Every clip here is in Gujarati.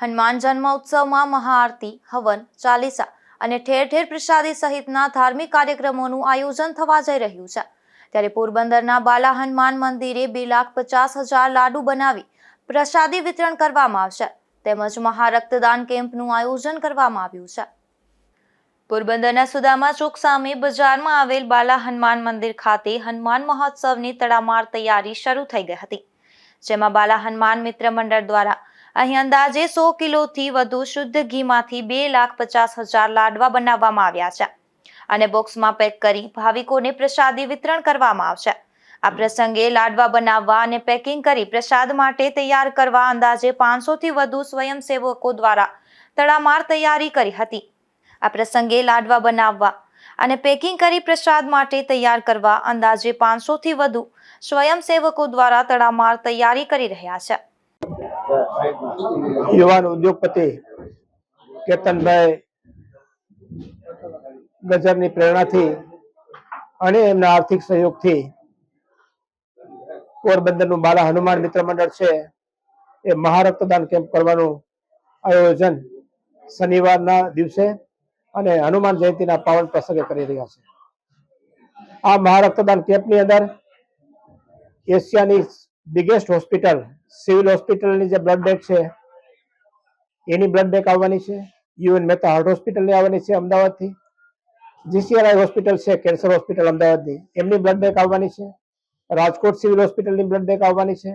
હનુમાન જન્મોત્સવમાં મહાઆરતી, હવન, ચાલીસા અને ઠેર ઠેર પ્રસાદી સહિતના ધાર્મિક કાર્યક્રમોનું આયોજન થવા જઈ રહ્યું છે. ત્યારે પોરબંદરના બાલા હનુમાન મંદિરે બે લાખ પચાસ હજાર લાડુ બનાવી પ્રસાદી વિતરણ કરવામાં આવશે. તેમજ મહારક્તદાન કેમ્પનું આયોજન કરવામાં આવ્યું છે. પોરબંદરના સુદામા ચોક સામે બજારમાં આવેલ બાલા હનુમાન મંદિર ખાતે હનુમાન મહોત્સવની તડામાર તૈયારી શરૂ થઈ ગઈ હતી. જેમાં બાલા હનુમાન મિત્ર મંડળ દ્વારા અહીં અંદાજે સો કિલોથી વધુ શુદ્ધ ઘીમાંથી બે લાખ પચાસ હજાર લાડવા બનાવવામાં આવ્યા છે. અને બોક્સમાં પેક કરી ભાવિકોને પ્રસાદી વિતરણ કરવામાં આવશે. આ પ્રસંગે લાડવા બનાવવા અને પેકિંગ કરી પ્રસાદ માટે તૈયાર કરવા અંદાજે પાંચસોથી વધુ સ્વયંસેવકો દ્વારા તડામાર તૈયારી કરી હતી. આ પ્રસંગે લાડવા બનાવવા અને પેકિંગ કરી પ્રસાદ માટે તૈયાર કરવા અંદાજે પાંચસોથી વધુ સ્વયંસેવકો દ્વારા તડામાર તૈયારી કરી રહ્યા છે. યુવાન ઉદ્યોગપતિ કેતનભાઈ ગજરની પ્રેરણાથી અને એમના આર્થિક સહયોગથી પોરબંદરનું બાલા હનુમાન મિત્ર મંડળ છે. એ મહારક્તદાન કેમ્પ કરવાનું આયોજન શનિવારના દિવસે અને હનુમાન જયંતિના પાવન પ્રસંગે કરી રહ્યા છે. આ મહારક્તદાન કેમ્પની અંદર એશિયાની બિગેસ્ટ હોસ્પિટલ સિવિલ હોસ્પિટલની જે બ્લડ બેંક છે, એની બ્લડ બેંક આવવાની છે. યુએન મહેતા હાર્ટ હોસ્પિટલની આવવાની છે અમદાવાદથી. જીસીઆરઆઈ હોસ્પિટલ છે, કેન્સર હોસ્પિટલ અમદાવાદની. એમની બ્લડ બેંક આવવાની છે. રાજકોટ સિવિલ હોસ્પિટલની બ્લડ બેંક આવવાની છે.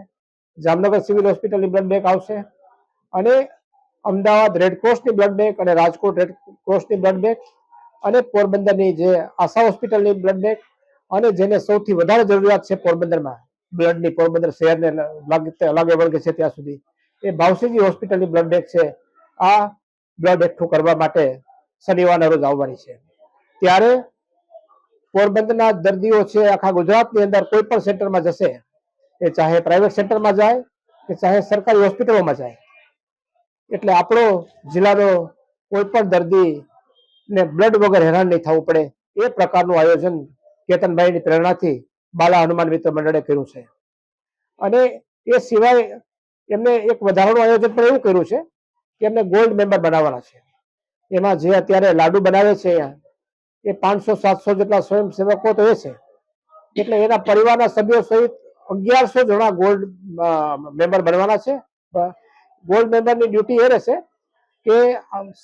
જામનગર સિવિલ હોસ્પિટલની બ્લડ બેંક આવશે. અને અમદાવાદ રેડક્રોસની બ્લડ બેંક અને રાજકોટ રેડ ક્રોસની બ્લડ બેંક અને પોરબંદરની જે આશા હોસ્પિટલની બ્લડ બેંક અને જેને સૌથી વધારે જરૂરિયાત છે પોરબંદરમાં. બ્લડની પોરબંદર શહેરને લાગે વળગે છે ત્યાં સુધી. એ ભાવસીજી હોસ્પિટલની બ્લડ બેંક છે. આ બ્લડ એકઠું કરવા માટે શનિવારના રોજ આવવાની છે. ત્યારે પોરબંદરના દર્દીઓ છે આખા ગુજરાતની અંદર કોઈ પણ સેન્ટરમાં જશે, એ ચાહે પ્રાઇવેટ સેન્ટરમાં જાય કે ચાહે સરકારી હોસ્પિટલોમાં જાય, એટલે આપણો જિલ્લાનો કોઈ પણ દર્દી ને બ્લડ વગર હેરાન નહીં થવું પડે, એ પ્રકારનું આયોજન કેતનભાઈની પ્રેરણાથી બાલા હનુમાન મિત્ર મંડળે કર્યું છે. અને એ સિવાય એમને એક વધારાનું આયોજન પણ એવું કર્યું છે કે એમને ગોલ્ડ મેમ્બર બનાવવાના છે. એમાં જે અત્યારે લાડુ બનાવે છે એ પાંચસો, સાતસો જેટલા સ્વયંસેવકો તો એ છે. એટલે એના પરિવારના સભ્યો સહિત અગિયારસો જણા ગોલ્ડ મેમ્બર બનવાના છે. ગોલ્ડ મેમ્બરની ડ્યુટી એ રહેશે કે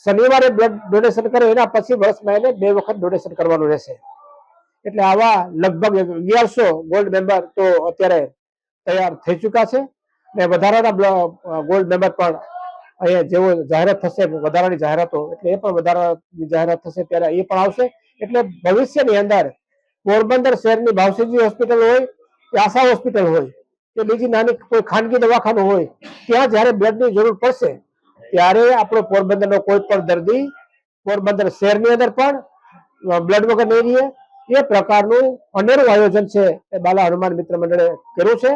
શનિવારે બ્લડ ડોનેશન કરે એના પછી વર્ષમાં એને બે વખત ડોનેશન કરવાનું રહેશે. એટલે આવા લગભગ અગિયારસો ગોલ્ડ મેમ્બર તો અત્યારે તૈયાર થઈ ચૂક્યા છે. ને વધારાના ગોલ્ડ મેમ્બર પણ અહીંયા જેવો જાહેરાત થશે, વધારાની જાહેરાતો, એટલે એ પણ વધારાની જાહેરાત થશે ત્યારે એ પણ આવશે. એટલે ભવિષ્યની અંદર પોરબંદર શહેરની ભાવસીજી હોસ્પિટલ હોય કે આશા હોસ્પિટલ હોય, કે બીજી નાની કોઈ ખાનગી દવાખાનું હોય, ત્યાં જ્યારે બ્લડની જરૂર પડશે, ત્યારે આપણો પોરબંદરનો કોઈ પણ દર્દી પોરબંદર શહેરની અંદર પણ બ્લડ વગર નહીં રહીએ એ પ્રકારનું અનેરું આયોજન છે એ બાલા હનુમાન મિત્ર મંડળે કર્યું છે.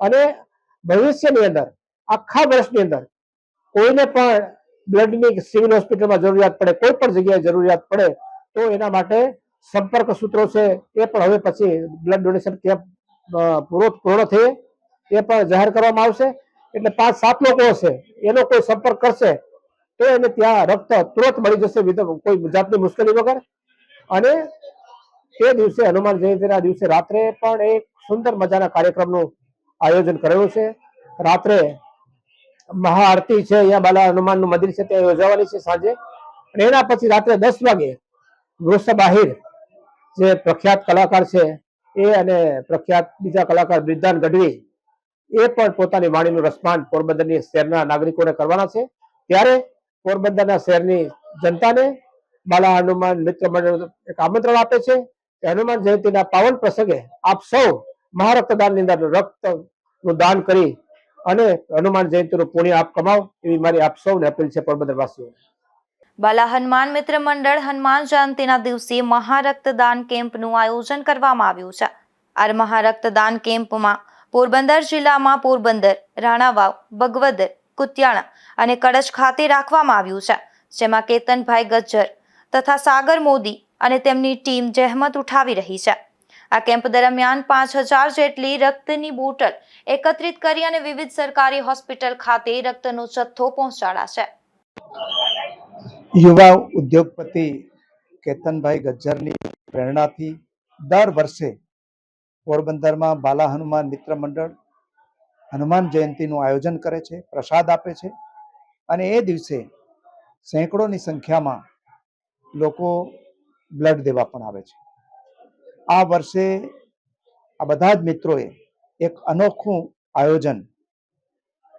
અને ભવિષ્યની અંદર, આખા વર્ષની અંદર કોઈને પણ બ્લડની સિવિલ હોસ્પિટલમાં જરૂરિયાત પડે, કોઈ પણ જગ્યાએ જરૂરિયાત પડે, તો એના માટે સંપર્ક સૂત્રો છે એ પણ હવે પછી બ્લડ ડોનેશન કેમ્પ પૂરો, પૂર્ણ થયે એ પણ જાહેર કરવામાં આવશે. એટલે પાંચ, સાત લોકો હશે, એનો કોઈ સંપર્ક કરશે, તો એને ત્યાં રક્ત તુરંત મળી જશે કોઈ જાતની મુશ્કેલી વગર. અને તે દિવસે હનુમાન જયંતિના દિવસે રાત્રે પણ એક સુંદર મજાના કાર્યક્રમનું આયોજન કરેલું છે. રાત્રે મહાઆરતી છે, અહીંયા બાલા હનુમાનનું મંદિર છે, ત્યાં યોજાવાની છે સાંજે. અને એના પછી રાત્રે દસ વાગે વૃષભ આહિર જે પ્રખ્યાત કલાકાર છે, એ અને પ્રખ્યાત બીજા કલાકાર બિરદાન ગઢવી, એ પણ પોતાની વાણીનું રસપાન પોરબંદરની શહેરના નાગરિકોને કરવાના છે. ત્યારે પોરબંદરના શહેરની જનતાને બાલા હનુમાન મિત્ર મંડળ એક આમંત્રણ આપે છે. હનુમાન જયંતિના પાવન પ્રસંગે આપ સૌ મહારક્તદાનની અંદર રક્તનું દાન કરી અને હનુમાન જયંતિનું પુણ્ય આપ કમાવ એવી મારી આપ સૌને અપીલ છે પોરબંદર બાલા હનુમાન મિત્ર મંડળ હનુમાન જયંતિના દિવસે મહારક્તદાન કેમ્પનું આયોજન કરવામાં આવ્યું છે. આ મહારક્તદાન કેમ્પમાં પોરબંદર જિલ્લામાં પોરબંદર, રાણાવાવ, બગવદર, કુતિયાણા અને કડછ ખાતે રાખવામાં આવ્યું છે. જેમાં કેતનભાઈ ગજ્જર તથા સાગર મોદી અને તેમની ટીમ જહેમત ઉઠાવી રહી છે. આ કેમ્પ દરમિયાન પાંચ હજાર જેટલી રક્તની બોટલ એકત્રિત કરી અને વિવિધ સરકારી હોસ્પિટલ ખાતે રક્તનો જથ્થો પહોંચાડાશે યુવા ઉદ્યોગપતિ કેતનભાઈ ગજ્જરની પ્રેરણાથી દર વર્ષે પોરબંદરમાં બાલા હનુમાન મિત્ર મંડળ હનુમાન જયંતીનું આયોજન કરે છે, પ્રસાદ આપે છે અને એ દિવસે સેંકડોની સંખ્યામાં લોકો બ્લડ દેવા પણ આવે છે. આ વર્ષે આ બધા જ મિત્રોએ એક અનોખું આયોજન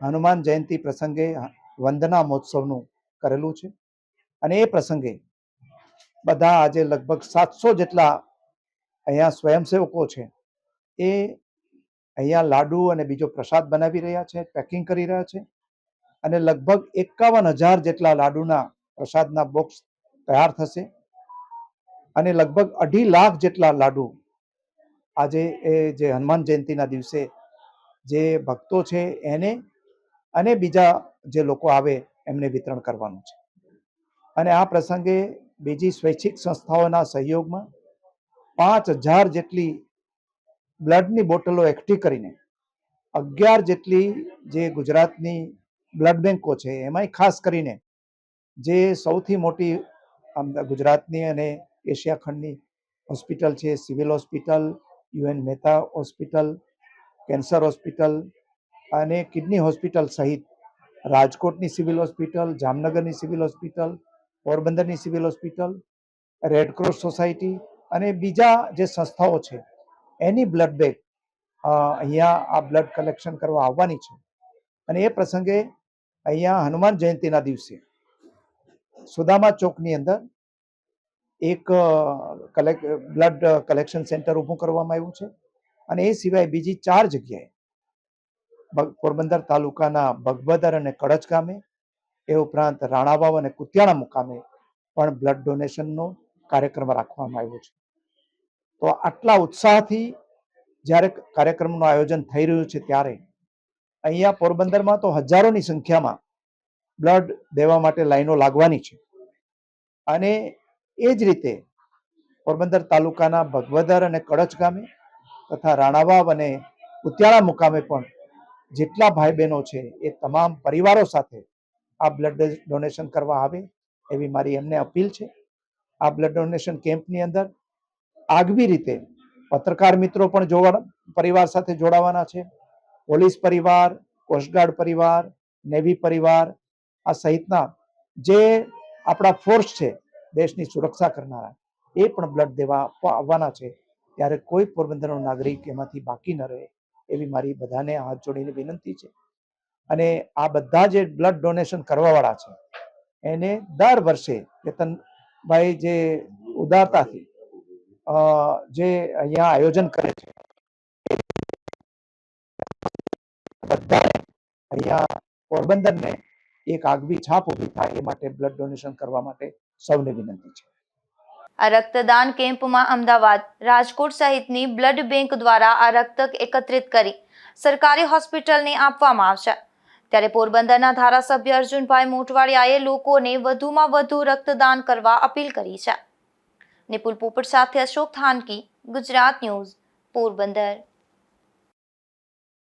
હનુમાન જયંતી પ્રસંગે વંદના મહોત્સવનું કરેલું છે. અને એ પ્રસંગે બધા આજે લગભગ સાતસો જેટલા અહીંયા સ્વયંસેવકો છે એ અહીંયા લાડુ અને બીજો પ્રસાદ બનાવી રહ્યા છે પેકિંગ કરી રહ્યા છે અને લગભગ એકાવન હજાર જેટલા લાડુના પ્રસાદના બોક્સ તૈયાર થશે. અને લગભગ અઢી લાખ જેટલા લાડુ આજે એ જે હનુમાન જયંતીના દિવસે જે ભક્તો છે એને અને બીજા જે લોકો આવે એમને વિતરણ કરવાનું છે. અને આ પ્રસંગે બીજી સ્વૈચ્છિક સંસ્થાઓના સહયોગમાં પાંચ હજાર જેટલી બ્લડની બોટલો એકઠી કરીને અગિયાર જેટલી જે ગુજરાતની બ્લડ બેંકો છે, એમાંય ખાસ કરીને જે સૌથી મોટી ગુજરાતની અને એશિયા ખંડની હોસ્પિટલ છે, civil hospital, UN Mehta hospital, cancer hospital અને કિડની હોસ્પિટલ સહિત રાજકોટની સિવિલ હોસ્પિટલ, જામનગરની સિવિલ હોસ્પિટલ, પોરબંદરની civil hospital red cross society અને બીજા જે સંસ્થાઓ છે, એની બ્લડ બેંક અહીંયા આ બ્લડ કલેક્શન કરવા આવવાની છે. અને એ પ્રસંગે અહીંયા હનુમાન જયંતીના દિવસે સુદામા ચોકની અંદર એક કલેક્ટ બ્લડ કલેક્શન સેન્ટર ઊભું કરવામાં આવ્યું છે અને એ સિવાય બીજી ચાર જગ્યાએ પોરબંદર તાલુકાના બગબદર અને કડચ ગામે, એ ઉપરાંત રાણાવાવ અને કુતિયાણા મુકામે પણ બ્લડ ડોનેશનનો કાર્યક્રમ રાખવામાં આવ્યો છે. તો આટલા ઉત્સાહથી જ્યારે કાર્યક્રમનું આયોજન થઈ રહ્યું છે ત્યારે અહીંયા પોરબંદરમાં તો હજારોની સંખ્યામાં બ્લડ દેવા માટે લાઈનો લાગવાની છે અને એ જ રીતે પોરબંદર તાલુકાના ભગવદર અને કડચ ગામે તથા રાણાવાવ અને કુતિયાણા મુકામે પણ જેટલા ભાઈ બહેનો છે એ તમામ પરિવારો સાથે આ બ્લડ ડોનેશન કરવા આવે એવી મારી એમને અપીલ છે. આ બ્લડ ડોનેશન કેમ્પની અંદર આગવી રીતે પત્રકાર મિત્રો પણ જોવા, પરિવાર સાથે જોડાવાના છે. પોલીસ પરિવાર કોસ્ટગાર્ડ પરિવાર નેવી પરિવાર આ સહિતના જે આપણા ફોર્સ છે દેશની સુરક્ષા કરનારા, એ પણ બ્લડ દેવા આવવાના છે. ત્યારે કોઈ પોરબંદરનો નાગરિક એમાંથી બાકી ન રહે, એવી મારી બધાને હાથ જોડીને વિનંતી છે. અને આ બધા જે બ્લડ ડોનેશન કરવાવાળા છે, એને દર વર્ષે કેતનભાઈ જે ઉદારતાથી જે અહીંયા આયોજન કરે છે અહીંયા પોરબંદરને એક આગવી છાપ ઊભી થાય એ માટે બ્લડ ડોનેશન કરવા માટે સૌને વિનંતી છે. આ રક્તદાન કેમ્પમાં અમદાવાદ, રાજકોટ સહિતની બ્લડ બેંક દ્વારા આ રક્ત એકત્રિત કરી સરકારી હોસ્પિટલને આપવામાં આવશે. ત્યારે પોરબંદરના ધારાસભ્ય અર્જુનભાઈ મોટવાડિયાએ લોકોને વધુમાં વધુ રક્તદાન કરવા અપીલ કરી છે. નિપુલ પોપટ સાથે અશોક થાનકી, ગુજરાત ન્યૂઝ, પોરબંદર.